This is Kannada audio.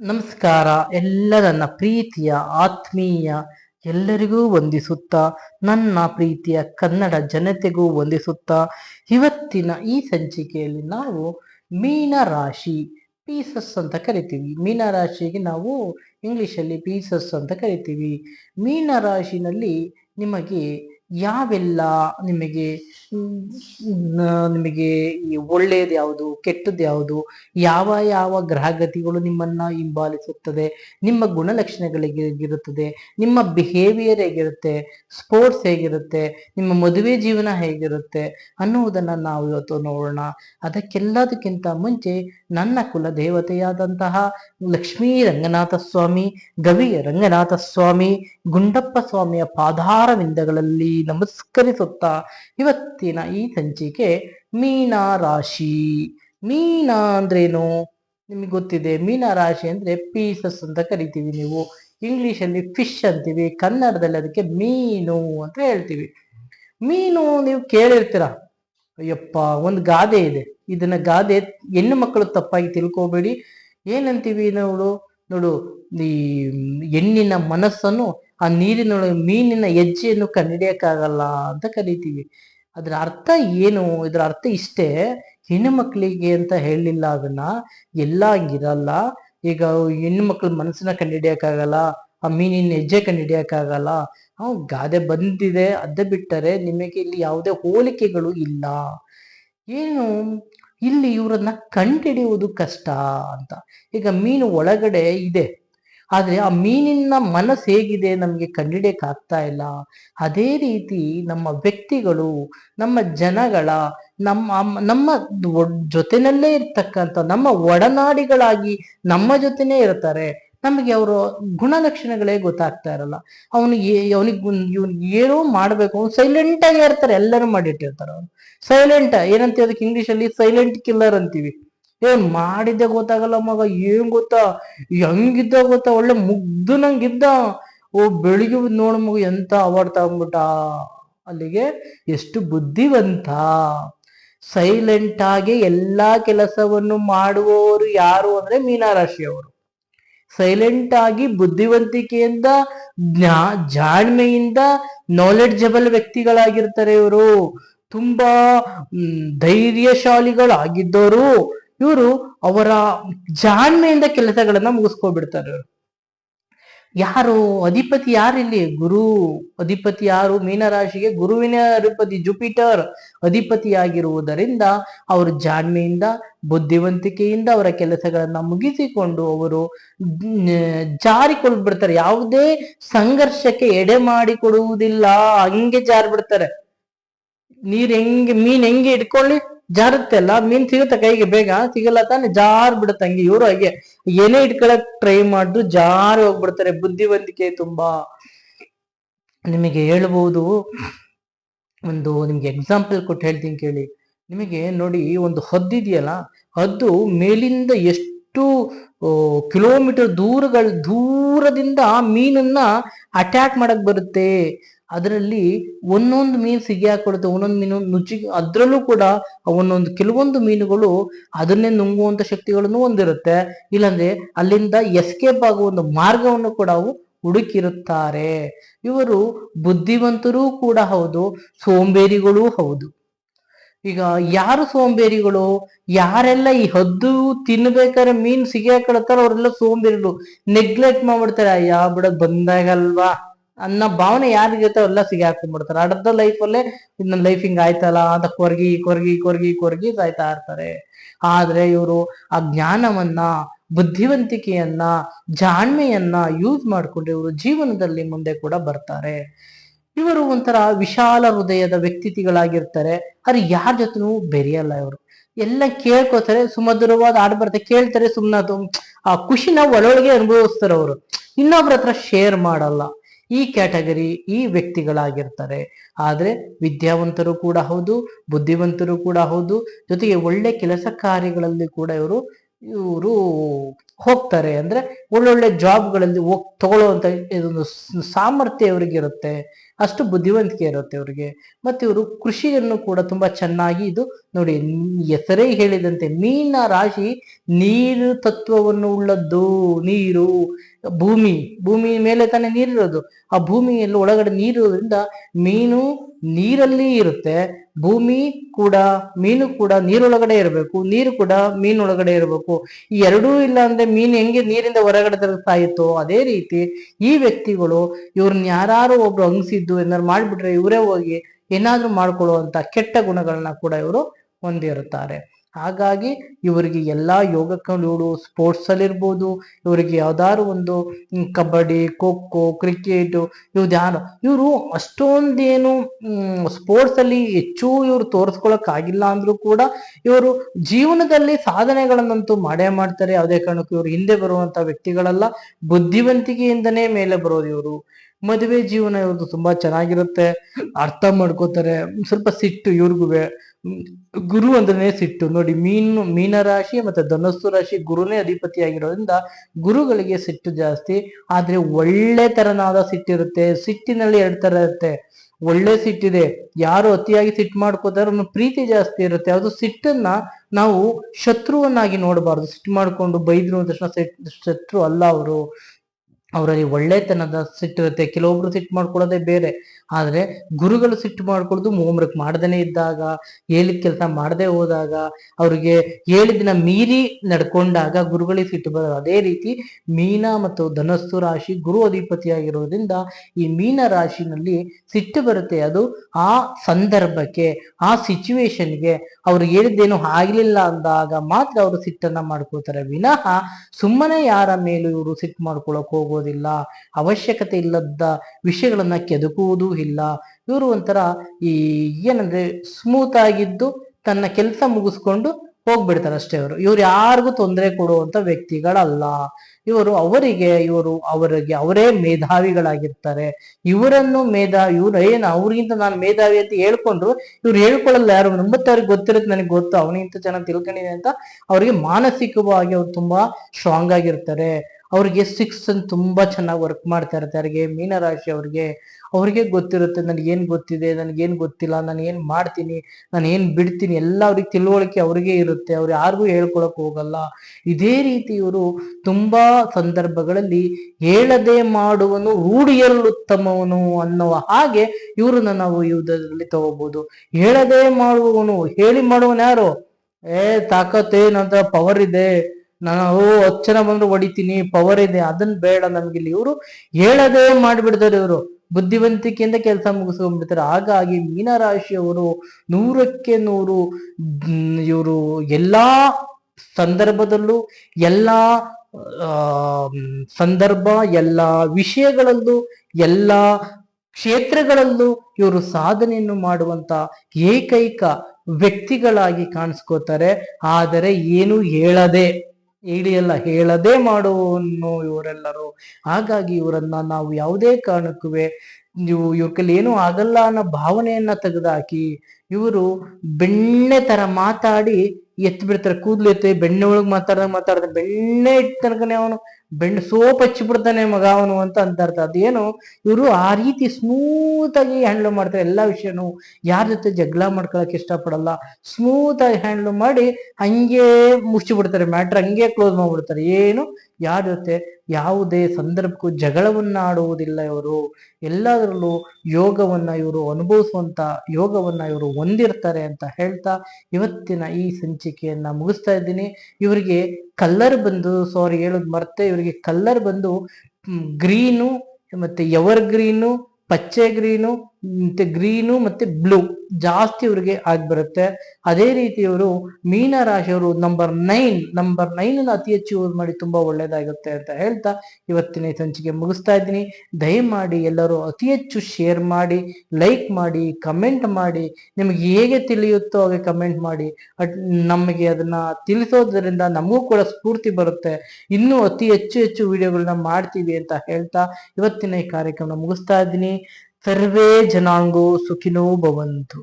ನಮಸ್ಕಾರ. ಎಲ್ಲ ನನ್ನ ಪ್ರೀತಿಯ, ಆತ್ಮೀಯ ಎಲ್ಲರಿಗೂ ವಂದಿಸುತ್ತಾ, ನನ್ನ ಪ್ರೀತಿಯ ಕನ್ನಡ ಜನತೆಗೂ ವಂದಿಸುತ್ತಾ, ಇವತ್ತಿನ ಈ ಸಂಚಿಕೆಯಲ್ಲಿ ನಾವು ಮೀನ ರಾಶಿ ಪೀಸಸ್ ಅಂತ ಕರಿತೀವಿ. ಮೀನ ರಾಶಿಗೆ ನಾವು ಇಂಗ್ಲಿಷಲ್ಲಿ ಪೀಸಸ್ ಅಂತ ಕರಿತೀವಿ. ಮೀನ ರಾಶಿನಲ್ಲಿ ನಿಮಗೆ ಯಾವೆಲ್ಲ ನಿಮಗೆ ನಿಮಗೆ ಒಳ್ಳೆಯದು ಯಾವುದು ಕೆಟ್ಟದ್ದು ಯಾವುದು, ಯಾವ ಯಾವ ಗ್ರಹಗತಿಗಳು ನಿಮ್ಮನ್ನ ಹಿಂಬಾಲಿಸುತ್ತದೆ, ನಿಮ್ಮ ಗುಣಲಕ್ಷಣಗಳಿಗೆ ಹೇಗಿರುತ್ತದೆ, ನಿಮ್ಮ ಬಿಹೇವಿಯರ್ ಹೇಗಿರುತ್ತೆ ಸ್ಪೋರ್ಟ್ಸ್ ಹೇಗಿರುತ್ತೆ, ನಿಮ್ಮ ಮದುವೆ ಜೀವನ ಹೇಗಿರುತ್ತೆ ಅನ್ನುವುದನ್ನ ನಾವು ಇವತ್ತು ನೋಡೋಣ. ಅದಕ್ಕೆಲ್ಲದಕ್ಕಿಂತ ಮುಂಚೆ ನನ್ನ ಕುಲ ದೇವತೆಯಾದಂತಹ ಲಕ್ಷ್ಮೀ ರಂಗನಾಥ ಸ್ವಾಮಿ, ಗವಿ ರಂಗನಾಥ ಸ್ವಾಮಿ, ಗುಂಡಪ್ಪ ಸ್ವಾಮಿಯ ಪಾದಾರವಿಂದಗಳಲ್ಲಿ ನಮಸ್ಕರಿಸುತ್ತಾ ಇವತ್ತಿನ ಈ ಸಂಚಿಕೆ ಮೀನ ರಾಶಿ. ಮೀನ ಅಂದ್ರೇನು? ನಿಮಗೆ ಗೊತ್ತಿದೆ, ಮೀನ ರಾಶಿ ಅಂದ್ರೆ ಪೀಸಸ್ ಅಂತ ಕರಿತೀವಿ ನೀವು. ಇಂಗ್ಲಿಷ್ ಅಲ್ಲಿ ಫಿಶ್ ಅಂತೀವಿ, ಕನ್ನಡದಲ್ಲಿ ಅದಕ್ಕೆ ಮೀನು ಅಂತ ಹೇಳ್ತೀವಿ. ಮೀನು ನೀವು ಕೇಳಿರ್ತೀರ, ಅಯ್ಯಪ್ಪ, ಒಂದು ಗಾದೆ ಇದೆ. ಇದನ್ನ ಗಾದೆ ಹೆಣ್ಣು ಮಕ್ಕಳು ತಪ್ಪಾಗಿ ತಿಳ್ಕೊಬೇಡಿ. ಏನಂತೀವಿ ನೋಡು ನೋಡು, ಈ ಹೆಣ್ಣಿನ ಮನಸ್ಸನ್ನು ಆ ನೀರಿನೊಳಗೆ ಮೀನಿನ ಹೆಜ್ಜೆಯನ್ನು ಕಂಡಿಡಿಯಕ್ಕಾಗಲ್ಲ ಅಂತ ಕರಿತೀವಿ. ಅದ್ರ ಅರ್ಥ ಏನು? ಇದ್ರ ಅರ್ಥ ಇಷ್ಟೇ. ಹೆಣ್ಣು ಮಕ್ಕಳಿಗೆ ಅಂತ ಹೇಳಲಿಲ್ಲ ಅದನ್ನ. ಎಲ್ಲ ಹಂಗಿರಲ್ಲ. ಈಗ ಹೆಣ್ಣು ಮಕ್ಕಳ ಮನಸ್ಸನ್ನ ಕಂಡಿಡಿಯಕ್ಕಾಗಲ್ಲ ಆ ಮೀನಿನ ಹೆಜ್ಜೆ ಕಂಡಿಡಿಯಕ್ಕಾಗಲ್ಲ ಅವ್ ಗಾದೆ ಬಂದಿದೆ. ಅದ ಬಿಟ್ಟರೆ ನಿಮಗೆ ಇಲ್ಲಿ ಯಾವುದೇ ಹೋಲಿಕೆಗಳು ಇಲ್ಲ. ಏನು? ಇಲ್ಲಿ ಇವರನ್ನ ಕಂಡಿಡಿಯುವುದು ಕಷ್ಟ ಅಂತ. ಈಗ ಮೀನು ಒಳಗಡೆ ಇದೆ. ಆದ್ರೆ ಆ ಮೀನಿನ ಮನಸ್ಸು ಹೇಗಿದೆ ನಮಗೆ ಕಂಡಿಡಕ್ ಆಗ್ತಾ ಇಲ್ಲ. ಅದೇ ರೀತಿ ನಮ್ಮ ವ್ಯಕ್ತಿಗಳು, ನಮ್ಮ ಜನಗಳ, ನಮ್ಮ ನಮ್ಮ ಜೊತೆನಲ್ಲೇ ಇರ್ತಕ್ಕಂಥ, ನಮ್ಮ ಒಡನಾಡಿಗಳಾಗಿ ನಮ್ಮ ಜೊತೆನೇ ಇರ್ತಾರೆ. ನಮಗೆ ಅವರ ಗುಣಲಕ್ಷಣಗಳೇ ಗೊತ್ತಾಗ್ತಾ ಇರಲ್ಲ. ಅವನು ಅವನಿಗೆ ಏನೋ ಮಾಡ್ಬೇಕು, ಅವ್ನು ಸೈಲೆಂಟ್ ಆಗಿ ಇರ್ತಾರೆ. ಎಲ್ಲರೂ ಮಾಡಿಟ್ಟಿರ್ತಾರೆ ಅವನು. ಸೈಲೆಂಟ್ ಏನಂತೀವಿ ಅದಕ್ಕೆ ಇಂಗ್ಲಿಷ್ ಅಲ್ಲಿ? ಸೈಲೆಂಟ್ ಕಿಲ್ಲರ್ ಅಂತೀವಿ. ಏನ್ ಮಾಡಿದ್ದೆ ಗೊತ್ತಾಗಲ್ಲ ಮಗ, ಏನ್ ಗೊತ್ತಾ? ಹೆಂಗಿದ್ದ ಗೊತ್ತಾ? ಒಳ್ಳೆ ಮುಗ್ಧನಂಗಿದ್ದ. ಓ, ಬೆಳಿಗ್ಗೆ ನೋಡ ಮಗು, ಎಂತ ಅವಾರ್ಡ್ ತಗೊಂಡ್ಬಿಟ್ಟ. ಅಲ್ಲಿಗೆ ಎಷ್ಟು ಬುದ್ಧಿವಂತ. ಸೈಲೆಂಟ್ ಆಗಿ ಎಲ್ಲಾ ಕೆಲಸವನ್ನು ಮಾಡುವವರು ಯಾರು ಅಂದ್ರೆ ಮೀನರಾಶಿಯವರು. ಸೈಲೆಂಟ್ ಆಗಿ ಬುದ್ಧಿವಂತಿಕೆಯಿಂದ, ಜ್ಞಾ, ಜಾಣ್ಮೆಯಿಂದ ನಾಲೆಡ್ಜಬಲ್ ವ್ಯಕ್ತಿಗಳಾಗಿರ್ತಾರೆ ಇವರು. ತುಂಬಾ ಧೈರ್ಯಶಾಲಿಗಳಾಗಿದ್ದವರು ಇವರು ಅವರ ಜಾಣ್ಮೆಯಿಂದ ಕೆಲಸಗಳನ್ನ ಮುಗಿಸ್ಕೊಬಿಡ್ತಾರೆ ಇವ್ರು. ಯಾರು ಅಧಿಪತಿ ಯಾರಿಲ್ಲಿ? ಗುರು ಅಧಿಪತಿ ಯಾರು? ಮೀನರಾಶಿಗೆ ಗುರುವಿನ ಅಧಿಪತಿ ಜುಪಿಟರ್ ಅಧಿಪತಿಯಾಗಿರುವುದರಿಂದ ಅವರು ಜಾಣ್ಮೆಯಿಂದ, ಬುದ್ಧಿವಂತಿಕೆಯಿಂದ ಅವರ ಕೆಲಸಗಳನ್ನ ಮುಗಿಸಿಕೊಂಡು ಅವರು ಜಾರಿಕೊಳ್ಬಿಡ್ತಾರೆ. ಯಾವುದೇ ಸಂಘರ್ಷಕ್ಕೆ ಎಡೆ ಮಾಡಿಕೊಡುವುದಿಲ್ಲ. ಹಂಗೆ ಜಾರ್ಬಿಡ್ತಾರೆ. ನೀರ್ ಹೆಂಗೆ, ಮೀನ್ ಹೆಂಗೆ ಇಟ್ಕೊಳ್ಳಿ ಜಾರುತ್ತೆ ಅಲ್ಲ ಮೀನ್ ಸಿಗುತ್ತೆ ಕೈಗೆ ಬೇಗ? ಸಿಗಲ್ಲ ತಾನೆ, ಜಾರ್ ಬಿಡುತ್ತೆ ಹಂಗೆ. ಇವರು ಹಾಗೆ ಏನೇ ಇಟ್ಕೊಳಕ್ ಟ್ರೈ ಮಾಡಿದ್ರು ಜಾರಿ ಹೋಗ್ಬಿಡ್ತಾರೆ. ಬುದ್ಧಿವಂತಿಕೆ ತುಂಬಾ. ನಿಮಗೆ ಹೇಳ್ಬಹುದು ಒಂದು ನಿಮ್ಗೆ ಎಕ್ಸಾಂಪಲ್ ಕೊಟ್ಟು ಹೇಳ್ತೀನಿ ಕೇಳಿ. ನಿಮಗೆ ನೋಡಿ, ಒಂದು ಹದ್ದು ಇದೆಯಲ್ಲ, ಹದ್ದು ಮೇಲಿಂದ ಎಷ್ಟು ಕಿಲೋಮೀಟರ್ ದೂರಗಳ, ದೂರದಿಂದ ಮೀನನ್ನ ಅಟ್ಯಾಕ್ ಮಾಡಕ್ ಬರುತ್ತೆ. ಅದರಲ್ಲಿ ಒಂದೊಂದು ಮೀನು ಸಿಗಿ ಹಾಕೊಡುತ್ತೆ ಒಂದೊಂದು ಮೀನು ನುಚ್ಚಿ ಅದ್ರಲ್ಲೂ ಕೂಡ ಒಂದೊಂದು ಕೆಲವೊಂದು ಮೀನುಗಳು ಅದನ್ನೇ ನುಂಗುವಂತ ಶಕ್ತಿಗಳನ್ನು ಹೊಂದಿರುತ್ತೆ. ಇಲ್ಲಾಂದ್ರೆ ಅಲ್ಲಿಂದ ಎಸ್ಕೇಪ್ ಆಗುವ ಒಂದು ಮಾರ್ಗವನ್ನು ಕೂಡ ಅವು ಹುಡುಕಿರುತ್ತಾರೆ. ಇವರು ಬುದ್ಧಿವಂತರೂ ಕೂಡ ಹೌದು, ಸೋಂಬೇರಿಗಳೂ ಹೌದು. ಈಗ ಯಾರು ಸೋಂಬೇರಿಗಳು? ಯಾರೆಲ್ಲ ಈ ಹದ್ದು ತಿನ್ಬೇಕಾದ್ರೆ ಮೀನ್ ಸಿಗಿ ಹಾಕೊಳತ್ತಾರ ಅವರೆಲ್ಲ ಸೋಂಬೇರಿಗಳು. ನೆಗ್ಲೆಕ್ಟ್ ಮಾಡ್ಬಿಡ್ತಾರೆ ಯಾವ ಬಿಡ ಬಂದಾಗಲ್ವಾ? ಅನ್ನೋ ಭಾವನೆ ಯಾರಿಗಿರ್ತಾವ ಎಲ್ಲ ಸಿಗಿ ಹಾಕೊಂಡ್ಬಿಡ್ತಾರೆ. ಅರ್ಧ ಲೈಫಲ್ಲೇ ನನ್ನ ಲೈಫ್ ಹಿಂಗ್ ಆಯ್ತಲ್ಲ, ಅಂತ ಕೊರ್ಗಿ ಕೊರ್ಗಿ ಕೊರ್ಗಿ ಕೊರ್ಗಿ ಸಾಯ್ತಾ ಇರ್ತಾರೆ. ಆದ್ರೆ ಇವರು ಆ ಜ್ಞಾನವನ್ನ, ಬುದ್ಧಿವಂತಿಕೆಯನ್ನ, ಜಾಣ್ಮೆಯನ್ನ ಯೂಸ್ ಮಾಡ್ಕೊಂಡು ಇವರು ಜೀವನದಲ್ಲಿ ಮುಂದೆ ಕೂಡ ಬರ್ತಾರೆ. ಇವರು ಒಂಥರ ವಿಶಾಲ ಹೃದಯದ ವ್ಯಕ್ತಿತಿಗಳಾಗಿರ್ತಾರೆ. ಆದ್ರೆ ಯಾರ ಜೊತೆನೂ ಬೆರೆಯಲ್ಲ ಇವರು. ಎಲ್ಲ ಕೇಳ್ಕೋತಾರೆ, ಸುಮಧುರವಾದ ಹಾಡು ಬರುತ್ತೆ, ಕೇಳ್ತಾರೆ ಸುಮ್ಮನೆ ಅದು, ಆ ಖುಷಿನ ಒಳೊಳಗೆ ಅನುಭವಿಸ್ತಾರೆ ಅವರು. ಇನ್ನೊಬ್ರ ಹತ್ರ ಶೇರ್ ಮಾಡಲ್ಲ. ಈ ಕ್ಯಾಟಗರಿ ಈ ವ್ಯಕ್ತಿಗಳಾಗಿರ್ತಾರೆ. ಆದ್ರೆ ವಿದ್ಯಾವಂತರು ಕೂಡ ಹೌದು, ಬುದ್ಧಿವಂತರು ಕೂಡ ಹೌದು, ಜೊತೆಗೆ ಒಳ್ಳೆ ಕೆಲಸ ಕಾರ್ಯಗಳಲ್ಲಿ ಕೂಡ ಇವರು ಇವರು ಹೋಗ್ತಾರೆ. ಅಂದ್ರೆ ಒಳ್ಳೊಳ್ಳೆ ಜಾಬ್ಗಳಲ್ಲಿ ಹೋಗ್ ತಗೊಳ್ಳುವಂತ ಇದೊಂದು ಸಾಮರ್ಥ್ಯ ಇವರಿಗಿರುತ್ತೆ ಅಷ್ಟು ಬುದ್ಧಿವಂತಿಕೆ ಇರುತ್ತೆ ಇವರಿಗೆ ಮತ್ತೆ ಇವರು ಕೃಷಿಯನ್ನು ಕೂಡ ತುಂಬಾ ಚೆನ್ನಾಗಿ ಇದು ನೋಡಿ, ಹೆಸರೇ ಹೇಳಿದಂತೆ ಮೀನ ರಾಶಿ ನೀರು ತತ್ವವನ್ನು ಉಳ್ಳದ್ದು, ನೀರು. ಭೂಮಿ ಭೂಮಿ ಮೇಲೆ ತಾನೇ ನೀರಿರೋದು. ಆ ಭೂಮಿಯಲ್ಲಿ ಒಳಗಡೆ ನೀರಿರೋದ್ರಿಂದ ಮೀನು ನೀರಲ್ಲಿ ಇರುತ್ತೆ, ಭೂಮಿ ಕೂಡ, ಮೀನು ಕೂಡ ನೀರೊಳಗಡೆ ಇರಬೇಕು, ನೀರು ಕೂಡ ಮೀನೊಳಗಡೆ ಇರಬೇಕು. ಈ ಎರಡೂ ಇಲ್ಲ ಅಂದ್ರೆ ಮೀನು ಹೆಂಗೆ ನೀರಿಂದ ಹೊರಗಡೆ ಸಾಯಿತೋ ಅದೇ ರೀತಿ ಈ ವ್ಯಕ್ತಿಗಳು ಇವ್ರನ್ನ ಯಾರು ಒಬ್ರು ಹಂಗಿಸಿದ್ದು ಏನಾದ್ರು ಮಾಡ್ಬಿಟ್ರೆ ಇವರೇ ಹೋಗಿ ಏನಾದ್ರೂ ಮಾಡ್ಕೊಳ್ಳುವಂತ ಕೆಟ್ಟ ಗುಣಗಳನ್ನ ಕೂಡ ಇವರು ಹೊಂದಿರುತ್ತಾರೆ. ಹಾಗಾಗಿ ಇವರಿಗೆ ಎಲ್ಲ ಯೋಗಗಳು ಸ್ಪೋರ್ಟ್ಸ್ ಅಲ್ಲಿ ಇರ್ಬೋದು, ಇವರಿಗೆ ಯಾವ್ದಾದ್ರು ಒಂದು ಕಬಡ್ಡಿ, ಖೋ ಖೋ ಕ್ರಿಕೆಟ್ ಇವ್ದು ಇವರು ಅಷ್ಟೊಂದೇನು ಸ್ಪೋರ್ಟ್ಸ್ ಅಲ್ಲಿ ಹೆಚ್ಚು ಇವರು ತೋರಿಸ್ಕೊಳಕ್ ಆಗಿಲ್ಲ ಅಂದ್ರೂ ಕೂಡ ಇವರು ಜೀವನದಲ್ಲಿ ಸಾಧನೆಗಳನ್ನಂತೂ ಮಾಡೇ ಮಾಡ್ತಾರೆ. ಯಾವುದೇ ಕಾರಣಕ್ಕೂ ಇವರು ಹಿಂದೆ ಬರುವಂತ ವ್ಯಕ್ತಿಗಳಲ್ಲ, ಬುದ್ಧಿವಂತಿಕೆಯಿಂದನೇ ಮೇಲೆ ಬರೋದು ಇವರು. ಮದುವೆ ಜೀವನ ಇವ್ರದ್ದು ತುಂಬಾ ಚೆನ್ನಾಗಿರುತ್ತೆ. ಅರ್ಥ ಮಾಡ್ಕೋತಾರೆ. ಸ್ವಲ್ಪ ಸಿಟ್ಟು ಇವ್ರಿಗುವೆ. ಗುರು ಅಂದ್ರೆ ಸಿಟ್ಟು. ನೋಡಿ, ಮೀನು ಮೀನ ರಾಶಿ ಮತ್ತೆ ಧನಸ್ಸು ರಾಶಿ ಗುರುನೇ ಅಧಿಪತಿ ಆಗಿರೋದ್ರಿಂದ ಗುರುಗಳಿಗೆ ಸಿಟ್ಟು ಜಾಸ್ತಿ. ಆದ್ರೆ ಒಳ್ಳೆ ತರನಾದ ಸಿಟ್ಟಿರುತ್ತೆ. ಸಿಟ್ಟಿನಲ್ಲಿ ಎರಡ್ ತರ ಇರುತ್ತೆ. ಒಳ್ಳೆ ಸಿಟ್ಟಿದೆ. ಯಾರು ಅತಿಯಾಗಿ ಸಿಟ್ಟು ಮಾಡ್ಕೋತಾರೋ ಪ್ರೀತಿ ಜಾಸ್ತಿ ಇರುತ್ತೆ. ಅದು ಸಿಟ್ಟನ್ನ ನಾವು ಶತ್ರುವನ್ನಾಗಿ ನೋಡಬಾರ್ದು. ಸಿಟ್ಟು ಮಾಡ್ಕೊಂಡು ಬೈದ್ರು ತಕ್ಷಣ ಶತ್ರು ಅಲ್ಲ ಅವರು. ಅವರಲ್ಲಿ ಒಳ್ಳೆತನದ ಸಿಟ್ಟಿರುತ್ತೆ ಕೆಲವೊಬ್ರು ಸಿಟ್ಟು ಮಾಡ್ಕೊಳ್ಳೋದೇ ಬೇರೆ. ಆದ್ರೆ ಗುರುಗಳು ಸಿಟ್ಟು ಮಾಡ್ಕೊಳ್ಳೋದು ಹೋಮ್ವರ್ಕ್ ಮಾಡ್ದೇ ಇದ್ದಾಗ, ಹೇಳಿದ ಕೆಲಸ ಮಾಡದೆ ಹೋದಾಗ, ಅವ್ರಿಗೆ ಹೇಳಿದಿನ ಮೀರಿ ನಡ್ಕೊಂಡಾಗ ಗುರುಗಳಿಗೆ ಸಿಟ್ಟು ಬರೋದು ಅದೇ ರೀತಿ ಮೀನ ಮತ್ತು ಧನಸ್ಸು ರಾಶಿ ಗುರು ಅಧಿಪತಿಯಾಗಿರೋದ್ರಿಂದ ಈ ಮೀನ ರಾಶಿನಲ್ಲಿ ಸಿಟ್ಟು ಬರುತ್ತೆ. ಅದು ಆ ಸಂದರ್ಭಕ್ಕೆ, ಆ ಸಿಚುವೇಶನ್ಗೆ ಅವ್ರು ಹೇಳಿದ್ದೇನು ಆಗ್ಲಿಲ್ಲ ಅಂದಾಗ ಮಾತ್ರ ಅವರು ಸಿಟ್ಟನ್ನ ಮಾಡ್ಕೊಳ್ತಾರೆ. ವಿನಃ ಸುಮ್ಮನೆ ಯಾರ ಮೇಲೂ ಇವರು ಸಿಟ್ಟು ಮಾಡ್ಕೊಳಕ್ ಹೋಗೋದಿಲ್ಲ ಅವಶ್ಯಕತೆ ಇಲ್ಲದ ವಿಷಯಗಳನ್ನ ಕೆದಕುವುದೂ ಇಲ್ಲ. ಇವರು ಒಂಥರ ಈ ಏನಂದ್ರೆ ಸ್ಮೂತ್ ಆಗಿದ್ದು ತನ್ನ ಕೆಲಸ ಮುಗಿಸ್ಕೊಂಡು ಹೋಗ್ಬಿಡ್ತಾರೆ ಅಷ್ಟೇ ಅವರು ಇವ್ರು ಯಾರಿಗೂ ತೊಂದರೆ ಕೊಡುವಂತ ವ್ಯಕ್ತಿಗಳಲ್ಲ. ಇವರು ಅವರಿಗೆ ಇವರು ಅವರಿಗೆ ಅವರೇ ಮೇಧಾವಿಗಳಾಗಿರ್ತಾರೆ. ಇವರನ್ನು ಮೇಧಾವಿ ಇವ್ರು ಏನು ಅವ್ರಿಗಿಂತ ನಾನು ಮೇಧಾವಿ ಅಂತ ಹೇಳ್ಕೊಂಡ್ರು, ಇವ್ರು ಹೇಳ್ಕೊಳ್ಳಲ್ಲ ಯಾರು. ಅವ್ರಿಗೆ ಗೊತ್ತಿರುತ್ತೆ ನನಗೆ ಗೊತ್ತು. ಅವನಿಗಿಂತ ಚೆನ್ನಾಗಿ ತಿಳ್ಕೊಂಡಿದೆ ಅಂತ ಅವರಿಗೆ ಮಾನಸಿಕವಾಗಿ ಅವ್ರು ತುಂಬಾ ಸ್ಟ್ರಾಂಗ್ ಆಗಿರ್ತಾರೆ. ಅವ್ರಿಗೆ ಸಿಕ್ಸ್ ಅಂತ ತುಂಬಾ ಚೆನ್ನಾಗಿ ವರ್ಕ್ ಮಾಡ್ತಾ ಇರ್ತಾರೆ ಮೀನರಾಶಿ ಅವ್ರಿಗೆ ಅವ್ರಿಗೆ ಗೊತ್ತಿರುತ್ತೆ, ನನಗೆ ಏನ್ ಗೊತ್ತಿದೆ ಏನ್ ಗೊತ್ತಿಲ್ಲ, ನಾನು ಏನ್ ಮಾಡ್ತೀನಿ, ನಾನು ಏನ್ ಬಿಡ್ತೀನಿ ಎಲ್ಲ ಅವ್ರಿಗೆ ತಿಳುವಳಿಕೆ ಅವ್ರಿಗೆ ಇರುತ್ತೆ. ಅವ್ರು ಯಾರಿಗೂ ಹೇಳ್ಕೊಳಕ್ ಹೋಗಲ್ಲ. ಇದೇ ರೀತಿ ಇವರು ತುಂಬಾ ಸಂದರ್ಭಗಳಲ್ಲಿ ಹೇಳದೆ ಮಾಡುವನು ರೂಢಿಯಲ್ಲುತ್ತಮವನು ಅನ್ನುವ ಹಾಗೆ ಇವ್ರನ್ನ ನಾವು ಯುದ್ಧದಲ್ಲಿ ತಗೋಬಹುದು ಹೇಳದೆ ಮಾಡುವವನು, ಹೇಳಿ ಮಾಡುವನು ಯಾರು? ಏ ತಾಕತ್ತೇನಂತ ಪವರ್ ಇದೆ. ನಾನು ಹತ್ತು ಜನ ಬಂದ್ರು ಹೊಡಿತೀನಿ ಪವರ್ ಇದೆ ಅದನ್ನ ಬೇಡ ನಮ್ಗಿಲ್ಲಿ. ಇವರು ಹೇಳದೇ ಮಾಡ್ಬಿಡ್ತಾರೆ ಇವರು. ಬುದ್ಧಿವಂತಿಕೆಯಿಂದ ಕೆಲಸ ಮುಗಿಸ್ಕೊಂಡ್ಬಿಡ್ತಾರೆ. ಹಾಗಾಗಿ ಮೀನರಾಶಿಯವರು ನೂರಕ್ಕೆ ನೂರು ಇವರು ಎಲ್ಲಾ ಸಂದರ್ಭದಲ್ಲೂ ಎಲ್ಲಾ ಸಂದರ್ಭ, ಎಲ್ಲಾ ವಿಷಯಗಳಲ್ಲೂ, ಎಲ್ಲಾ ಕ್ಷೇತ್ರಗಳಲ್ಲೂ ಇವರು ಸಾಧನೆಯನ್ನು ಮಾಡುವಂತ ಏಕೈಕ ವ್ಯಕ್ತಿಗಳಾಗಿ ಕಾಣಿಸ್ಕೋತಾರೆ. ಆದರೆ ಏನು ಹೇಳದೆ ಹೇಳಿಯಲ್ಲ ಹೇಳದೆ ಮಾಡುವನ್ನು ಇವರೆಲ್ಲರೂ. ಹಾಗಾಗಿ ಇವರನ್ನ ನಾವು ಯಾವುದೇ ಕಾರಣಕ್ಕೂ ನೀವು ಇವ್ರ ಕೈಲಿ ಏನೂ ಆಗಲ್ಲ ಅನ್ನೋ ಭಾವನೆಯನ್ನ ತೆಗೆದಾಕಿ ಇವರು ಬೆಣ್ಣೆ ತರ ಮಾತಾಡಿ ಎತ್ತಿ ಬಿಡ್ತಾರೆ. ಕೂದ್ಲು ಎತ್ತಿ ಬೆಣ್ಣೆ ಒಳಗ್ ಮಾತಾಡ್ದಾಗ ಮಾತಾಡ್ದ ಬೆಣ್ಣೆ ಇಟ್ಟ ತನಕನೇ ಅವನು ಬೆಣ್ಣೆ ಸೋಪ್ ಹಚ್ಚಿಬಿಡ್ತಾನೆ ಮಗ ಅವನು ಅಂತ ಅಂತಾರ್ಥ ಅದೇನು, ಇವರು ಆ ರೀತಿ ಸ್ಮೂತ್ ಆಗಿ ಹ್ಯಾಂಡಲ್ ಮಾಡ್ತಾರೆ ಎಲ್ಲ ವಿಷಯನು. ಯಾರ ಜೊತೆ ಜಗಳ ಮಾಡ್ಕೊಳಕ್ ಇಷ್ಟಪಡಲ್ಲ. ಸ್ಮೂತ್ ಆಗಿ ಹ್ಯಾಂಡಲ್ ಮಾಡಿ ಹಂಗೆ ಮುಚ್ಚಿಬಿಡ್ತಾರೆ. ಮ್ಯಾಟ್ರ್ ಹಂಗೆ ಕ್ಲೋಸ್ ಮಾಡ್ಬಿಡ್ತಾರೆ. ಏನು, ಯಾರ ಜೊತೆ ಯಾವುದೇ ಸಂದರ್ಭಕ್ಕೂ ಜಗಳವನ್ನ ಆಡುವುದಿಲ್ಲ ಇವರು. ಎಲ್ಲದರಲ್ಲೂ ಯೋಗವನ್ನ ಇವರು ಅನುಭವಿಸುವಂತ, ಯೋಗವನ್ನ ಇವರು ಹೊಂದಿರ್ತಾರೆ ಅಂತ ಹೇಳ್ತಾ ಇವತ್ತಿನ ಈ ಸಂಚಿಕೆಯನ್ನ ಮುಗಿಸ್ತಾ ಇದ್ದೀನಿ. ಇವರಿಗೆ ಕಲ್ಲರ್ ಬಂದು ಸಾರಿ ಹೇಳೋದು ಮರ್ತೆ ಇವರಿಗೆ ಕಲ್ಲರ್ ಬಂದು ಗ್ರೀನು ಮತ್ತೆ ಎವರ್ ಗ್ರೀನು ಪಚ್ಚೆ ಗ್ರೀನು ಮತ್ತೆ ಗ್ರೀನು ಮತ್ತೆ ಬ್ಲೂ ಜಾಸ್ತಿ ಇವ್ರಿಗೆ ಆಗಿ ಬರುತ್ತೆ. ಅದೇ ರೀತಿ ಅವರು ಮೀನ ರಾಶಿಯವರು ನಂಬರ್ ನೈನ್ ನಂಬರ್ ನೈನ್ ಅತಿ ಹೆಚ್ಚು ಯೂಸ್ ಮಾಡಿ ತುಂಬಾ ಒಳ್ಳೇದಾಗುತ್ತೆ ಅಂತ ಹೇಳ್ತಾ ಇವತ್ತಿನ ಸಂಚಿಕೆ ಮುಗಿಸ್ತಾ ಇದ್ದೀನಿ. ದಯಮಾಡಿ ಎಲ್ಲರೂ ಅತಿ ಹೆಚ್ಚು ಶೇರ್ ಮಾಡಿ ಲೈಕ್ ಮಾಡಿ ಕಮೆಂಟ್ ಮಾಡಿ, ನಿಮಗೆ ಹೇಗೆ ತಿಳಿಯುತ್ತೋ ಹಾಗೆ ಕಮೆಂಟ್ ಮಾಡಿ. ನಮಗೆ ಅದನ್ನ ತಿಳಿಸೋದ್ರಿಂದ ನಮಗೂ ಕೂಡ ಸ್ಫೂರ್ತಿ ಬರುತ್ತೆ. ಇನ್ನೂ ಅತಿ ಹೆಚ್ಚು ಹೆಚ್ಚು ವಿಡಿಯೋಗಳನ್ನ ಮಾಡ್ತೀವಿ ಅಂತ ಹೇಳ್ತಾ ಇವತ್ತಿನ ಈ ಕಾರ್ಯಕ್ರಮ ಮುಗಿಸ್ತಾ ಇದ್ದೀನಿ. ಸರ್ವೇ ಜನಾಂಗೋ ಸುಖಿನೋ ಭವಂತು.